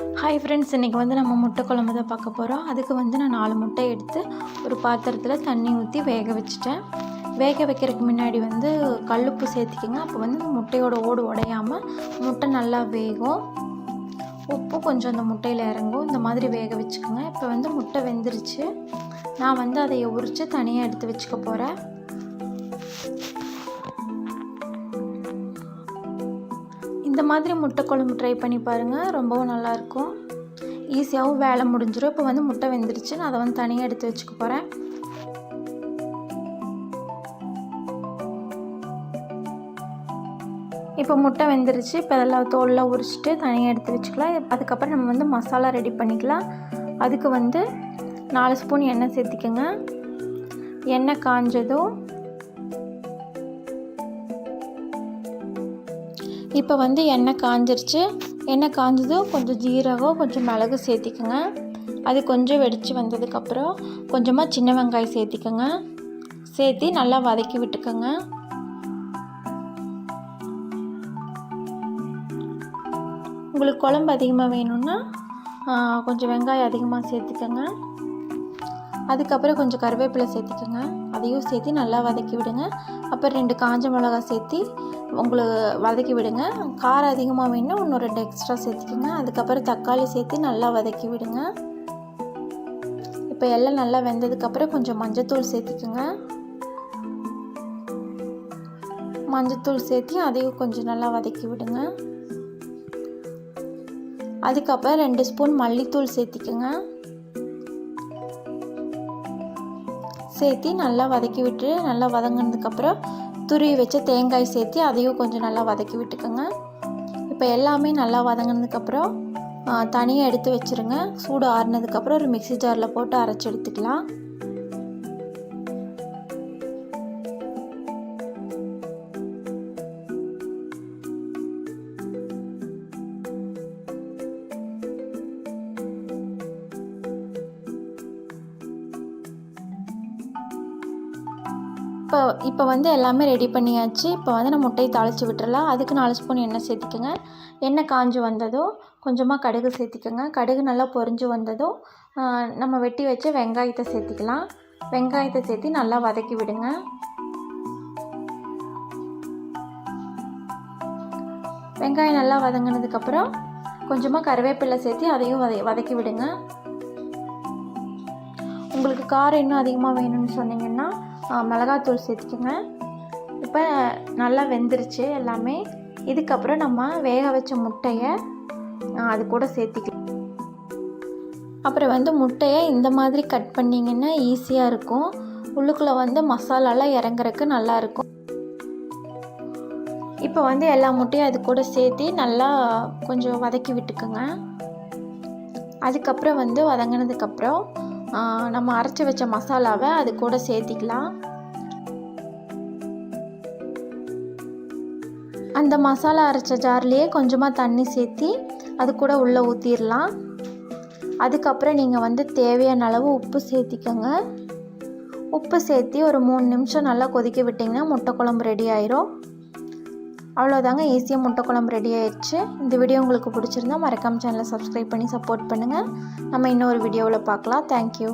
Hi friends இன்றைக்கி வந்து நம்ம முட்டை குழம்பு தான் பார்க்க போகிறோம் அதுக்கு வந்து நான் நாலு முட்டை எடுத்து ஒரு பாத்திரத்தில் தண்ணி ஊற்றி வேக வச்சுட்டேன். வேக வைக்கிறதுக்கு முன்னாடி வந்து கல்லுப்பு சேர்த்துக்கிங்க. அப்போ வந்து இந்த முட்டையோட ஓடு உடையாமல் முட்டை நல்லா வேகும். உப்பு கொஞ்சம் அந்த முட்டையில் இறங்கும். இந்த மாதிரி வேக வச்சுக்கோங்க. இப்போ வந்து முட்டை வெந்துருச்சு. நான் வந்து அதை உரித்து தனியாக எடுத்து வச்சுக்க போகிறேன் இந்த மாதிரி முட்டை குழம்பு ட்ரை பண்ணி பாருங்கள் ரொம்பவும் நல்லாயிருக்கும். ஈஸியாகவும் வேலை முடிஞ்சிடும் இப்போ வந்து முட்டை வெந்துருச்சு. நான் அதை வந்து தனியாக எடுத்து வச்சுக்க போகிறேன் இப்போ முட்டை வெந்துருச்சு. இப்போ அதெல்லாம் தோல்லாம் உரிச்சிட்டு தனியாக எடுத்து வச்சுக்கலாம். அதுக்கப்புறம் நம்ம வந்து மசாலா ரெடி பண்ணிக்கலாம். அதுக்கு வந்து நாலு ஸ்பூன் எண்ணெய் சேர்த்திக்கோங்க. எண்ணெய் காஞ்சதும் இப்போ வந்து எண்ணெய் காஞ்சிருச்சு. எண்ணெய் காஞ்சதும் கொஞ்சம் ஜீரகம் கொஞ்சம் மிளகு சேர்த்திக்கோங்க. அது கொஞ்சம் வெடித்து வந்ததுக்கப்புறம் கொஞ்சமாக சின்ன வெங்காயம் சேர்த்திக்கோங்க. சேர்த்து நல்லா வதக்கி விட்டுக்கோங்க. உங்களுக்கு குழம்பு அதிகமாக வேணும்னா கொஞ்சம் வெங்காயம் அதிகமாக சேர்த்துக்கோங்க. அதுக்கப்புறம் கொஞ்சம் கருவேப்பிலை சேர்த்துக்கோங்க. அதையும் சேர்த்து நல்லா வதக்கி விடுங்க. அப்புறம் ரெண்டு காஞ்ச மிளகா சேர்த்து உங்களுக்கு வதக்கி விடுங்க. காரம் அதிகமாக வேணும் இன்னும் ரெண்டு எக்ஸ்ட்ரா சேர்த்துக்கோங்க. அதுக்கப்புறம் தக்காளி சேர்த்து நல்லா வதக்கி விடுங்க. இப்போ எல்லாம் நல்லா வெந்ததுக்கப்புறம் கொஞ்சம் மஞ்சத்தூள் சேர்த்துக்கோங்க. மஞ்சத்தூள் சேர்த்து அதையும் கொஞ்சம் நல்லா வதக்கி விடுங்க. அதுக்கப்புறம் ரெண்டு ஸ்பூன் மல்லித்தூள் சேர்த்திக்கோங்க. சேர்த்து நல்லா வதக்கி விட்டு நல்லா வதங்கினதுக்கப்புறம் துருவி வச்ச தேங்காய் சேர்த்து அதையும் கொஞ்சம் நல்லா வதக்கி விட்டுக்கோங்க. இப்போ எல்லாமே நல்லா வதங்கினதுக்கப்புறம் தனியாக எடுத்து வச்சுருங்க. சூடு ஆறுனதுக்கப்புறம் ஒரு மிக்சி ஜாரில் போட்டு அரைச்சி எடுத்துக்கலாம். இப்போ இப்போ வந்து எல்லாமே ரெடி பண்ணியாச்சு. இப்போ வந்து நம்ம முட்டையை தாளித்து விட்டுறலாம். அதுக்கு நாலு ஸ்பூன் எண்ணெய் சேர்த்துக்கோங்க. எண்ணெய் காஞ்சி வந்ததும் கொஞ்சமாக கடுகு சேர்த்திக்கோங்க. கடுகு நல்லா பொரிஞ்சு வந்ததும் நம்ம வெட்டி வச்ச வெங்காயத்தை சேர்த்திக்கலாம். வெங்காயத்தை சேர்த்து நல்லா வதக்கி விடுங்க. வெங்காயம் நல்லா வதங்கினதுக்கப்புறம் கொஞ்சமாக கருவேப்பிலை சேர்த்து அதையும் வத வதக்கி விடுங்க. உங்களுக்கு காரம் இன்னும் அதிகமாக வேணும்னு சொன்னீங்கன்னா மிளகாத்தூள் சேர்த்துக்கோங்க. இப்போ நல்லா வெந்துருச்சு எல்லாமே. இதுக்கப்புறம் நம்ம வேக வச்ச முட்டையை அது கூட சேர்த்திக்கலாம். அப்புறம் வந்து முட்டையை இந்த மாதிரி கட் பண்ணிங்கன்னா ஈஸியாக இருக்கும். உள்ளுக்குள்ளே வந்து மசாலாலாம் இறங்குறக்கு நல்லாயிருக்கும் இப்போ வந்து எல்லா முட்டையும் அது கூட சேர்த்து நல்லா கொஞ்சம் வதக்கி விட்டுக்குங்க. அதுக்கப்புறம் வந்து வதங்கினதுக்கப்புறம் நம்ம அரைச்சி வச்ச மசாலாவை அது கூட சேர்த்திக்கலாம். அந்த மசாலா அரைச்ச ஜார்லேயே கொஞ்சமாக தண்ணி சேர்த்தி அது கூட உள்ளே ஊற்றிடலாம் அதுக்கப்புறம் நீங்கள் வந்து தேவையான அளவு உப்பு சேர்த்திக்கோங்க. உப்பு சேர்த்தி ஒரு மூணு நிமிஷம் நல்லா கொதிக்க விட்டிங்கன்னா முட்டை குழம்பு ரெடி ஆயிரும். அவ்வளோதாங்க ஈஸியாக முட்டை குழம்பு ரெடி ஆயிடுச்சு. இந்த வீடியோ உங்களுக்கு பிடிச்சிருந்தா மறக்காமல் சேனலை சப்ஸ்கிரைப் பண்ணி சப்போர்ட் பண்ணுங்கள் நம்ம இன்னொரு வீடியோவில் பார்க்கலாம். தேங்க்யூ